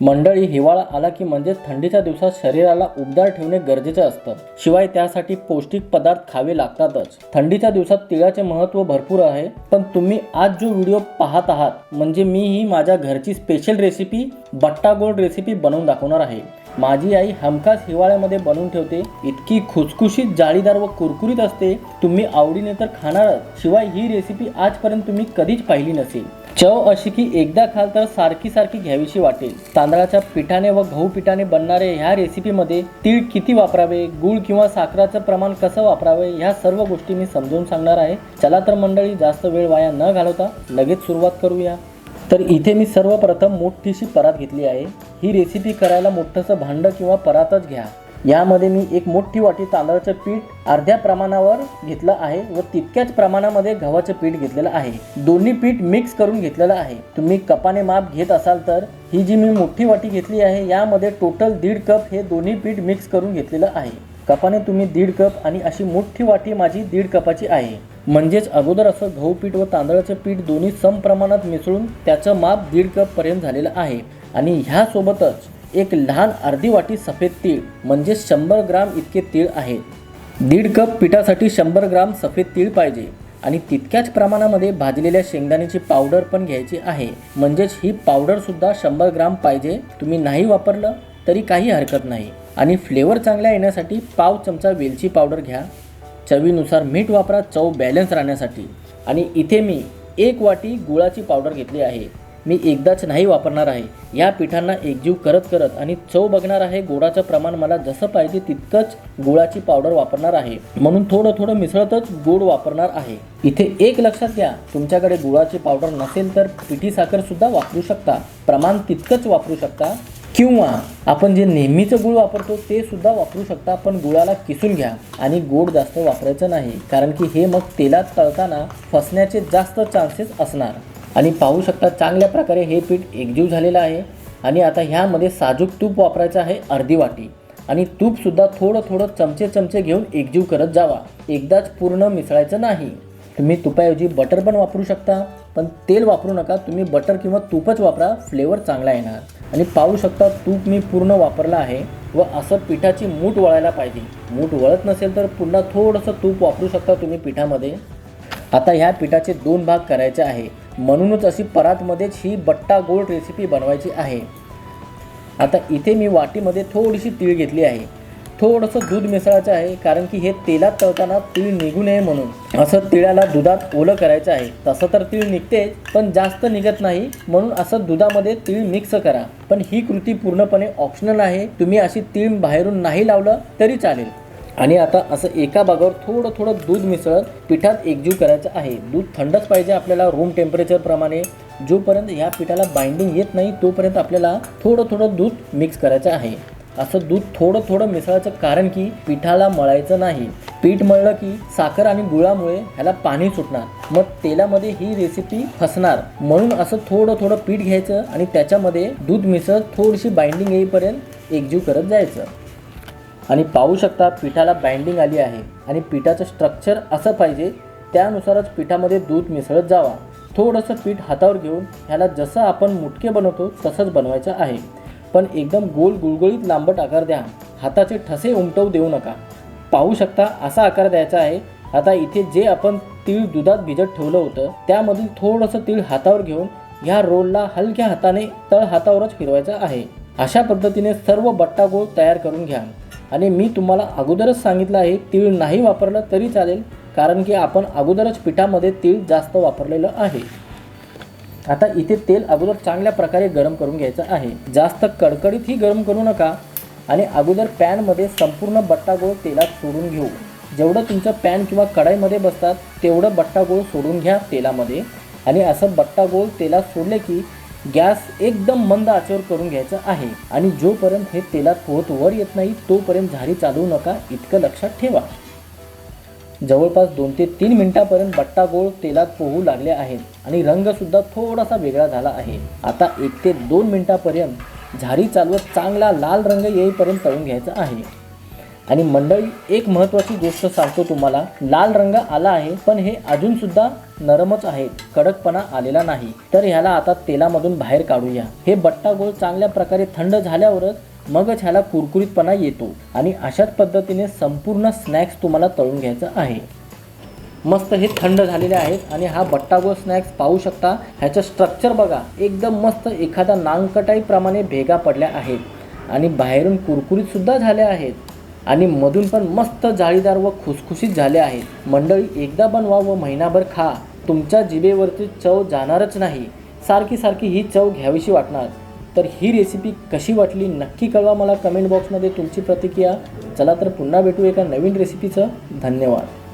मंडळी हिवाळा आला की म्हणजेच थंडीच्या दिवसात शरीराला उबदार ठेवणे गरजेचे असतं. शिवाय त्यासाठी पौष्टिक पदार्थ खावे लागतातच. थंडीच्या दिवसात तिळाचे महत्त्व भरपूर आहे पण तुम्ही आज जो व्हिडिओ पाहत आहात म्हणजे मी ही माझ्या घरची स्पेशल रेसिपी बट्टा गोड रेसिपी बनवून दाखवणार आहे. माझी आई हमखास हिवाळ्यामध्ये बनवून ठेवते. इतकी खुसखुशीत जाळीदार व कुरकुरीत असते. तुम्ही आवडीने तर खाणारच शिवाय ही रेसिपी आजपर्यंत तुम्ही कधीच पाहिली नसेल. चव अशी की एकदा खाल तर सारखी सारखी घ्यावीशी वाटेल. तांदळाच्या पिठाने व गहू पिठाने बनणारे ह्या रेसिपीमध्ये तीळ किती वापरावे गूळ किंवा साखराचं प्रमाण कसं वापरावे ह्या सर्व गोष्टी मी समजून सांगणार आहे. चला तर मंडळी जास्त वेळ वाया न घालवता लगेच सुरुवात करूया. तर इथे मी सर्वप्रथम मोठीशी परात घेतली आहे. ही रेसिपी करायला मोठंसं भांडं किंवा परातच घ्या. यामध्ये मी एक मोठी वाटी तांदळाचं पीठ अर्ध्या प्रमाणावर घेतलं आहे व तितक्याच प्रमाणामध्ये गव्हाचं पीठ घेतलेलं आहे. दोन्ही पीठ मिक्स करून घेतलेलं आहे. तुम्ही कपाने माप घेत असाल तर ही जी मी मोठी वाटी घेतली आहे यामध्ये टोटल दीड कप हे दोन्ही पीठ मिक्स करून घेतलेलं आहे. कपाने तुम्ही दीड कप आणि अशी मोठी वाटी माझी दीड कपाची आहे. म्हणजेच अगोदर असं गहू पीठ व तांदळाचं पीठ दोन्ही सम प्रमाणात मिसळून त्याचं माप दीड कपपर्यंत झालेलं आहे. आणि ह्यासोबतच एक लहान अर्धी वाटी सफेद तीळ म्हणजे शंभर ग्राम इतके तीळ आहेत दीड कप पिठासाठी शंभर ग्राम सफेद तीळ पाहिजे. आणि तितक्याच प्रमाणामध्ये भाजलेल्या शेंगदाण्याची पावडर पण घ्यायची आहे. म्हणजेच ही पावडरसुद्धा शंभर ग्राम पाहिजे. तुम्ही नाही वापरलं तरी काही हरकत नाही. आणि फ्लेवर चांगला येण्यासाठी पाव चमचा वेलची पावडर घ्या. चवीनुसार मीठ वापरा चव बॅलन्स राहण्यासाठी. आणि इथे मी एक वाटी गुळाची पावडर घेतली आहे. मी एकदाच नाही वापरणार आहे. या पिठांना एकजीव करत करत आणि चव बघणार आहे. गोडाचं प्रमाण मला जसं पाहिजे तितकंच गुळाची पावडर वापरणार आहे. म्हणून थोडं थोडं मिसळतच गोड वापरणार आहे. इथे एक लक्षात घ्या. तुमच्याकडे गुळाची पावडर नसेल तर पिठी साखर सुद्धा वापरू शकता. प्रमाण तितकंच वापरू शकता. किंवा आपण जे नेहमीचं गुळ वापरतो ते सुद्धा वापरू शकता पण गुळाला किसून घ्या आणि गोड जास्त वापरायचं नाही कारण की हे मग तेलात तळताना फसण्याचे जास्त चान्सेस असणार. आणि पाहू शकता चांगल्या प्रकारे हे पीठ एकजीव झालेलं आहे आणि आता ह्यामध्ये साजूक तूप वापरायचं आहे अर्धी वाटी. आणि तूपसुद्धा थोडं थोडं चमचे चमचे घेऊन एकजीव करत जावा. एकदाच पूर्ण मिसळायचं नाही. तुम्ही तुपाऐवजी बटर पण वापरू शकता पण तेल वापरू नका. तुम्ही बटर किंवा तूपच वापरा फ्लेवर चांगला येणार. आणि पाहू शकता तूप मी पूर्ण वापरला आहे व असं पिठाची मूठ वळायला पाहिजे. मूठ वळत नसेल तर पुन्हा थोडंसं तूप वापरू शकता तुम्ही पिठामध्ये. आता ह्या पिठाचे दोन भाग करायचे आहे. म्हणूनच अशी परातमध्येच ही बट्टा गोड रेसिपी बनवायची आहे. आता इथे मी वाटीमध्ये थोडीशी तीळ घेतली आहे. थोडंसं दूध मिसळायचं आहे कारण की हे तेलात तळताना तीळ निघू नये म्हणून. असं तिळाला दुधात ओलं करायचं आहे. तसं तर तीळ निघते पण जास्त निघत नाही म्हणून असं दुधामध्ये तीळ मिक्स करा. पण ही कृती पूर्णपणे ऑप्शनल आहे. तुम्ही अशी तीळ बाहेरून नाही लावलं तरी चालेल. आणि आता असं एका भागावर थोडं थोडं दूध मिसळत पिठात एकजीव करायचं आहे. दूध थंडच पाहिजे आपल्याला रूम टेम्परेचरप्रमाणे जोपर्यंत ह्या पिठाला बाइंडिंग येत नाही तोपर्यंत आपल्याला थोडं थोडं दूध मिक्स करायचं आहे. असं दूध थोडं थोडं मिसळायचं कारण की पिठाला मळायचं नाही. पीठ मळलं की साखर आणि गुळामुळे ह्याला पाणी सुटणार. मग तेलामध्ये ही रेसिपी फसणार. म्हणून असं थोडं थोडं पीठ घ्यायचं आणि त्याच्यामध्ये दूध मिसळत थोडीशी बाइंडिंग येईपर्यंत एकजीव करत जायचं. आणि पाहू शकता पिठाला बाइंडिंग आली आहे आणि पिठाचं स्ट्रक्चर असं पाहिजे त्यानुसारच पिठामध्ये दूध मिसळत जावा. थोडंसं पीठ हातावर घेऊन ह्याला जसं आपण मुटके बनवतो तसंच बनवायचं आहे. पण एकदम गोल गुळगुळीत लांबट आकार द्या. हाताचे ठसे उमटवू देऊ नका. पाहू शकता असा आकार द्यायचा आहे. आता इथे जे आपण तीळ दुधात भिजत ठेवलं होतं त्यामधील थोडंसं तीळ हातावर घेऊन ह्या रोलला हलक्या हाताने तळ हातावरच फिरवायचं आहे. अशा पद्धतीने सर्व बट्टा गोळ तयार करून घ्या. आणि मी तुम्हाला अगोदरच सांगितलं आहे तीळ नाही वापरलं तरी चालेल कारण की आपण अगोदरच पिठामध्ये तीळ जास्त वापरलेलं आहे. आता इथे तेल अगोदर चांगल्या प्रकारे गरम करून घ्यायचं आहे. जास्त कडकडीतही गरम करू नका आणि अगोदर पॅनमध्ये संपूर्ण बट्टा गोळ तेलात सोडून घेऊ. जेवढं तुमचं पॅन किंवा कढाईमध्ये बसतात तेवढं बट्टा गोळ सोडून घ्या तेलामध्ये. आणि असं बट्टा गोळ तेलात सोडले की गॅस एकदम मंद आचेवर करून घ्यायचं आहे. आणि जोपर्यंत हे तेलात पोहत वर येत नाही तोपर्यंत झारी चालवू नका. इतकं लक्षात ठेवा. जवळपास दोन ते तीन मिनिटापर्यंत बट्टा गोळ तेलात पोहू लागले आहेत आणि रंगसुद्धा थोडासा वेगळा झाला आहे. आता एक ते दोन मिनिटापर्यंत झारी चालवत चांगला लाल रंग येईपर्यंत तळून घ्यायचा आहे. आणि मंडळी एक महत्त्वाची गोष्ट सांगतो तुम्हाला. लाल रंग आला आहे पण हे अजूनसुद्धा नरमच आहे. कडकपणा आलेला नाही. तर ह्याला आता तेलामधून बाहेर काढूया. हे बट्टा गोळ चांगल्या प्रकारे थंड झाल्यावरच मगच ह्याला कुरकुरीतपणा येतो आणि अशाच पद्धतीने संपूर्ण स्नॅक्स तुम्हाला तळून घ्यायचं आहे. मस्त हे थंड झालेले आहेत आणि हा बट्टागोळ स्नॅक्स पाहू शकता. ह्याचं स्ट्रक्चर बघा. एकदम मस्त एखादा नांगकटाईप्रमाणे भेगा पडल्या आहेत. आणि बाहेरून कुरकुरीतसुद्धा झाल्या आहेत. आणि मधून पण मस्त जाळीदार व खुसखुशीत झाले आहेत. मंडळी एकदा बनवा व महिनाभर खा. तुमच्या जिबेवरती चव जाणारच नाही. सारखी सारखी ही चव घ्यावीशी वाटणार. तर ही रेसिपी कशी वाटली नक्की कळवा मला कमेंट बॉक्समध्ये तुमची प्रतिक्रिया. चला तर पुन्हा भेटू एका नवीन रेसिपीचं धन्यवाद.